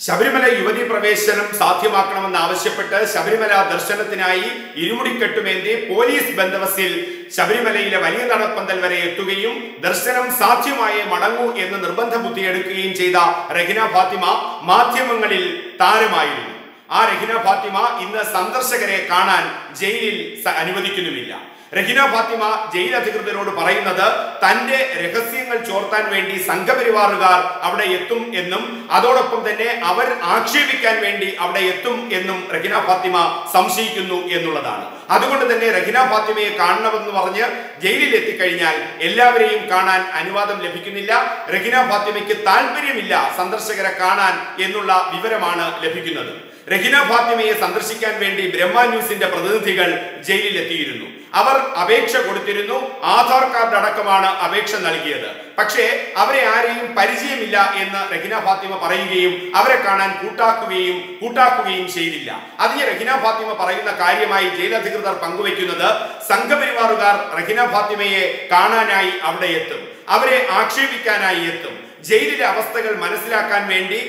ശബരിമല യുവതി പ്രവേശനം സാധ്യമാക്കണമെന്ന് ആവശ്യപ്പെട്ട് ശബരിമല ദർശനത്തിനായി ഇരുമുടിക്കെട്ടുമേന്തി പോലീസ് ബന്ദവസിൽ ശബരിമലയിലെ വലിയ നടപ്പന്തൽ വരെ എത്തുകയും ദർശനം സാധ്യമായേ മടങ്ങൂ എന്ന് നിർബന്ധ ബുദ്ധിയെടുക്കുകയും ചെയ്ത റഹിന ഫാത്തിമ മാധ്യമങ്ങളിൽ താരമായിരുന്നു. ആ രഹിന ഫാത്തിമ ഇന്ന് സന്ദർശകരെ കാണാൻ ജയിലിൽ അനുവദിക്കുന്നുമില്ല. രഹിന ഫാത്തിമ ജയിൽ അധികൃതരോട് പറയുന്നത് തന്റെ രഹസ്യങ്ങൾ ചോർത്താൻ വേണ്ടി സംഘപരിവാറുകാർ അവിടെ എത്തും എന്നും അതോടൊപ്പം തന്നെ അവർ ആക്ഷേപിക്കാൻ വേണ്ടി അവിടെ എത്തും എന്നും രഹിന ഫാത്തിമ സംശയിക്കുന്നു എന്നുള്ളതാണ്. അതുകൊണ്ട് തന്നെ രഹിന ഫാത്തിമയെ കാണണമെന്ന് പറഞ്ഞ് ജയിലിൽ എത്തിക്കഴിഞ്ഞാൽ എല്ലാവരെയും കാണാൻ അനുവാദം ലഭിക്കുന്നില്ല. രഹിന ഫാത്തിമയ്ക്ക് താല്പര്യമില്ല സന്ദർശകരെ കാണാൻ എന്നുള്ള വിവരമാണ് ലഭിക്കുന്നത്. രഹിന ഫാത്തിമയെ സന്ദർശിക്കാൻ വേണ്ടി ബ്രഹ്മ ന്യൂസിന്റെ പ്രതിനിധികൾ ജയിലിലെത്തിയിരുന്നു. അവർ അപേക്ഷ കൊടുത്തിരുന്നു. ആധാർ കാർഡ് അടക്കമാണ് അപേക്ഷ നൽകിയത്. പക്ഷേ അവരെ ആരെയും പരിചയമില്ല എന്ന് റഹിന ഫാത്തിമ പറയുകയും അവരെ കാണാൻ കൂട്ടാക്കുകയും കൂട്ടാക്കുകയും ചെയ്തില്ല. അതിന് റഹിന ഫാത്തിമ പറയുന്ന കാര്യമായി ജയിലധികൃതർ പങ്കുവയ്ക്കുന്നത് സംഘപരിവാറുകാർ റഹിന ഫാത്തിമയെ കാണാനായി അവിടെ എത്തും. അവരെ ആക്ഷേപിക്കാനായി എത്തും. ജയിലിലെ അവസ്ഥകൾ മനസ്സിലാക്കാൻ വേണ്ടി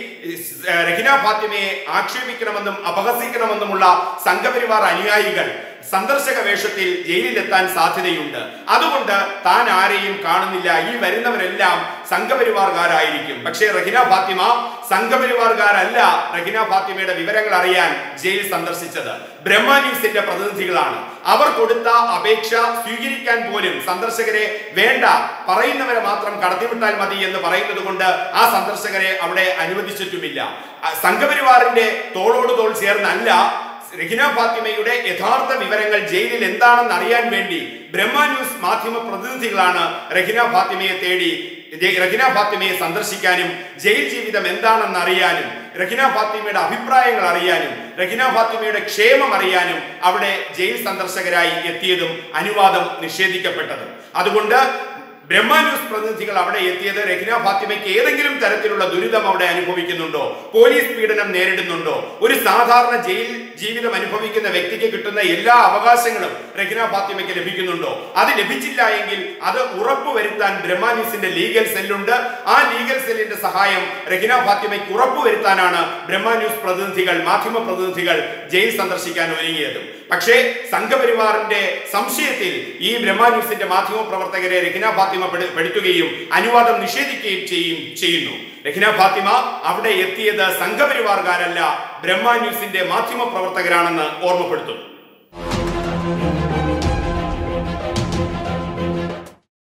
രഹിന ഫാത്തിമയെ ആക്ഷേപിക്കണമെന്നും അപഹസിക്കണമെന്നുമുള്ള സംഘപരിവാർ അനുയായികൾ സന്ദർശക വേഷത്തിൽ ജയിലിലെത്താൻ സാധ്യതയുണ്ട്. അതുകൊണ്ട് താൻ ആരെയും കാണുന്നില്ല. ഈ വരുന്നവരെല്ലാം സംഘപരിവാർകാരായിരിക്കും. പക്ഷേ റഹിന ഫാത്തിമ സംഘപരിവാർകാരല്ല. റഹിന ഫാത്തിമയുടെ വിവരങ്ങൾ അറിയാൻ ജയിൽ സന്ദർശിച്ചത് ബ്രഹ്മ ന്യൂസിന്റെ പ്രതിനിധികളാണ്. അവർ കൊടുത്ത അപേക്ഷ സ്വീകരിക്കാൻ പോലും സന്ദർശകരെ വേണ്ട. പറയുന്നവരെ മാത്രം കടത്തിവിട്ടാൽ മതി എന്ന് പറയുന്നത് കൊണ്ട് ആ സന്ദർശകരെ അവിടെ അനുവദിച്ചിട്ടുമില്ല. സംഘപരിവാറിന്റെ തോളോട് തോൾ ചേർന്നല്ല. രഹിന ഫാത്തിമയുടെ യഥാർത്ഥ വിവരങ്ങൾ ജയിലിൽ എന്താണെന്ന് അറിയാൻ വേണ്ടി ബ്രഹ്മ ന്യൂസ് മാധ്യമ പ്രതിനിധികളാണ് രഹിന ഫാത്തിമയെ തേടി. ജെ- ഫാത്തിമയെ സന്ദർശിക്കാനും ജയിൽ ജീവിതം എന്താണെന്ന് അറിയാനും രഹിന ഫാത്തിമയുടെ അഭിപ്രായങ്ങൾ അറിയാനും രഹിന ഫാത്തിമയുടെ ക്ഷേമം അറിയാനും അവിടെ ജയിൽ സന്ദർശകരായി എത്തിയതും അനുവാദം നിഷേധിക്കപ്പെട്ടതും. അതുകൊണ്ട് ബ്രഹ്മ ന്യൂസ് പ്രതിനിധികൾ അവിടെ എത്തിയത് രഹ്ന ഫാത്തിമയ്ക്ക് ഏതെങ്കിലും തരത്തിലുള്ള ദുരിതം അവിടെ അനുഭവിക്കുന്നുണ്ടോ? പോലീസ് പീഡനം നേരിടുന്നുണ്ടോ? ഒരു സാധാരണ ജയിൽ ജീവിതം അനുഭവിക്കുന്ന വ്യക്തിക്ക് കിട്ടുന്ന എല്ലാ അവകാശങ്ങളും രഹ്ന ഫാത്തിമയ്ക്ക് ലഭിക്കുന്നുണ്ടോ? അത് ലഭിച്ചില്ല എങ്കിൽ അത് ഉറപ്പുവരുത്താൻ ബ്രഹ്മാനൂസിന്റെ ലീഗൽ സെല്ലുണ്ട്. ആ ലീഗൽ സെല്ലിന്റെ സഹായം രഹ്ന ഫാത്തിമയ്ക്ക് ഉറപ്പുവരുത്താനാണ് ബ്രഹ്മാനൂസ് പ്രതിനിധികൾ മാധ്യമ പ്രതിനിധികൾ ജയിൽ സന്ദർശിക്കാൻ ഒരുങ്ങിയത്. പക്ഷേ സംഘപരിവാറിന്റെ സംശയത്തിൽ ഈ ബ്രഹ്മാന്യൂസിന്റെ മാധ്യമ പ്രവർത്തകരെ രഹ്ന ഫാത്തിമ ഫാത്തിമ പഠിക്കുകയും അനുവാദം നിഷേധിക്കുകയും ചെയ്യും ചെയ്യുന്നു. രഹിന ഫാത്തിമ അവിടെ എത്തിയത് സംഘപരിവാർകാരല്ല ബ്രഹ്മ ന്യൂസിന്റെ മാധ്യമ പ്രവർത്തകരാണെന്ന് ഓർമ്മപ്പെടുത്തുന്നു.